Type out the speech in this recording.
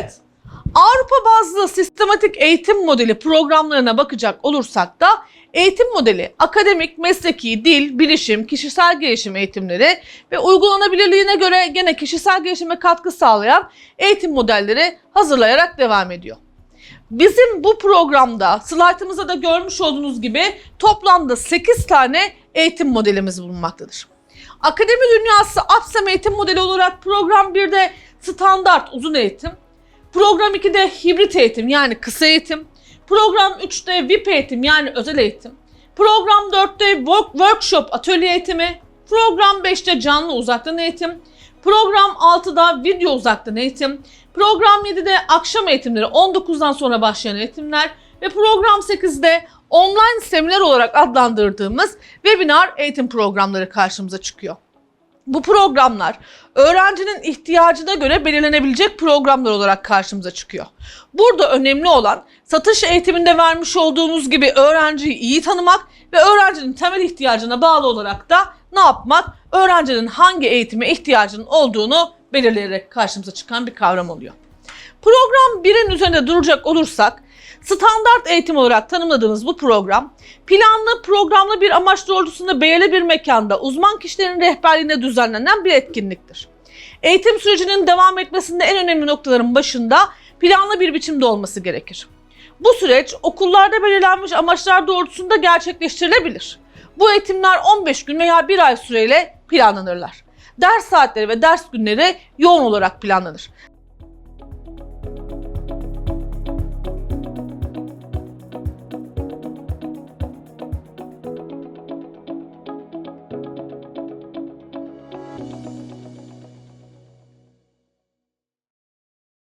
Evet, Avrupa bazlı sistematik eğitim modeli programlarına bakacak olursak da eğitim modeli akademik, mesleki, dil, bilişim, kişisel gelişim eğitimleri ve uygulanabilirliğine göre gene kişisel gelişime katkı sağlayan eğitim modelleri hazırlayarak devam ediyor. Bizim bu programda slaytımızda da görmüş olduğunuz gibi toplamda 8 tane eğitim modelimiz bulunmaktadır. Akademi dünyası APSEM eğitim modeli olarak program 1'de standart uzun eğitim, program 2'de hibrit eğitim yani kısa eğitim, program 3'te VIP eğitim yani özel eğitim, program 4'te work- workshop atölye eğitimi, program 5'te canlı uzaktan eğitim, program 6'da video uzaktan eğitim, program 7'de akşam eğitimleri 19'dan sonra başlayan eğitimler. Ve program 8'de online seminer olarak adlandırdığımız webinar eğitim programları karşımıza çıkıyor. Bu programlar öğrencinin ihtiyacına göre belirlenebilecek programlar olarak karşımıza çıkıyor. Burada önemli olan satış eğitiminde vermiş olduğumuz gibi öğrenciyi iyi tanımak ve öğrencinin temel ihtiyacına bağlı olarak da ne yapmak? Öğrencinin hangi eğitime ihtiyacının olduğunu belirleyerek karşımıza çıkan bir kavram oluyor. Program 1'in üzerinde duracak olursak standart eğitim olarak tanımladığımız bu program planlı programlı bir amaç doğrultusunda belirli bir mekanda uzman kişilerin rehberliğinde düzenlenen bir etkinliktir. Eğitim sürecinin devam etmesinde en önemli noktaların başında planlı bir biçimde olması gerekir. Bu süreç okullarda belirlenmiş amaçlar doğrultusunda gerçekleştirilebilir. Bu eğitimler 15 gün veya 1 ay süreyle planlanırlar. Ders saatleri ve ders günleri yoğun olarak planlanır.